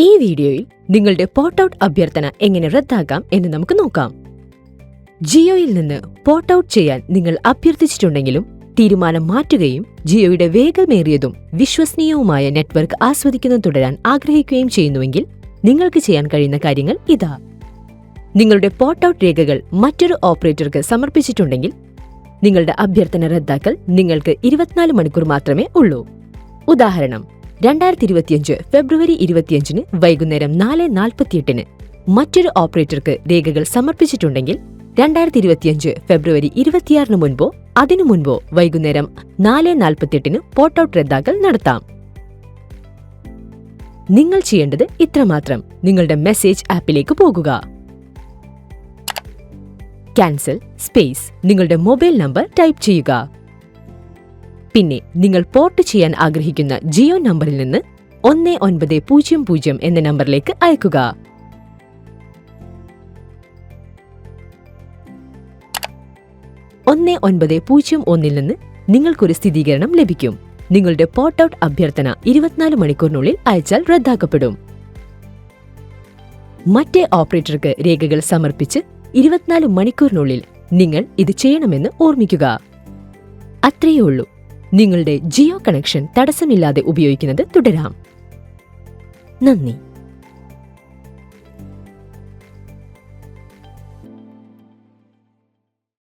ഈ വീഡിയോയിൽ നിങ്ങളുടെ പോർട്ട് ഔട്ട് അഭ്യർത്ഥന എങ്ങനെ റദ്ദാക്കാം എന്ന് നമുക്ക് നോക്കാം. ജിയോയിൽ നിന്ന് പോർട്ട് ഔട്ട് ചെയ്യാൻ നിങ്ങൾ അഭ്യർത്ഥിച്ചിട്ടുണ്ടെങ്കിലും തീരുമാനം മാറ്റുകയും ജിയോയുടെ വേഗമേറിയതും വിശ്വസനീയവുമായ നെറ്റ്വർക്ക് ആസ്വദിക്കുന്നത് തുടരാൻ ആഗ്രഹിക്കുകയും ചെയ്യുന്നുവെങ്കിൽ നിങ്ങൾക്ക് ചെയ്യാൻ കഴിയുന്ന കാര്യങ്ങൾ ഇതാ. നിങ്ങളുടെ പോർട്ട് ഔട്ട് രേഖകൾ മറ്റൊരു ഓപ്പറേറ്റർക്ക് സമർപ്പിച്ചിട്ടുണ്ടെങ്കിൽ നിങ്ങളുടെ അഭ്യർത്ഥന റദ്ദാക്കൽ നിങ്ങൾക്ക് ഇരുപത്തിനാല് മണിക്കൂർ മാത്രമേ ഉള്ളൂ. ഉദാഹരണം രണ്ടായിരത്തി ഇരുപത്തിയഞ്ച് ഫെബ്രുവരി ഇരുപത്തിയഞ്ചിന് വൈകുന്നേരം നാല് നാൽപ്പത്തിയെട്ടിന് മറ്റൊരു ഓപ്പറേറ്റർക്ക് രേഖകൾ സമർപ്പിച്ചിട്ടുണ്ടെങ്കിൽ രണ്ടായിരത്തി ഇരുപത്തിയഞ്ച് ഫെബ്രുവരി ഇരുപത്തിയാറിന് മുൻപോ അതിനു മുൻപോ വൈകുന്നേരം നാല് നാൽപ്പത്തിയെട്ടിന് പോട്ടൌട്ട് റദ്ദാക്കൽ നടത്താം. നിങ്ങൾ ചെയ്യേണ്ടത് ഇത്രമാത്രം. നിങ്ങളുടെ മെസ്സേജ് ആപ്പിലേക്ക് പോകുക. Cancel space. നിങ്ങളുടെ മൊബൈൽ നമ്പർ ടൈപ്പ് ചെയ്യുക. പിന്നെ നിങ്ങൾ പോർട്ട് ചെയ്യാൻ ആഗ്രഹിക്കുന്ന ജിയോ നമ്പറിൽ നിന്ന് ഒന്ന് ഒൻപത് പൂജ്യം പൂജ്യം എന്ന നമ്പറിലേക്ക് അയക്കുക. ഒന്ന് ഒൻപത് പൂജ്യം ഒന്നിൽ നിന്ന് നിങ്ങൾക്കൊരു സ്ഥിരീകരണം ലഭിക്കും. നിങ്ങളുടെ പോർട്ട് ഔട്ട് അഭ്യർത്ഥന ഇരുപത്തിനാല് മണിക്കൂറിനുള്ളിൽ അയച്ചാൽ റദ്ദാക്കപ്പെടും. മറ്റേ ഓപ്പറേറ്റർക്ക് രേഖകൾ സമർപ്പിച്ച് ഇരുപത്തിനാല് മണിക്കൂറിനുള്ളിൽ നിങ്ങൾ ഇത് ചെയ്യണമെന്ന് ഓർമ്മിക്കുക. അത്രയേ ഉള്ളൂ. നിങ്ങളുടെ ജിയോ കണക്ഷൻ തടസ്സമില്ലാതെ ഉപയോഗിക്കുന്നത് തുടരാം. നന്ദി.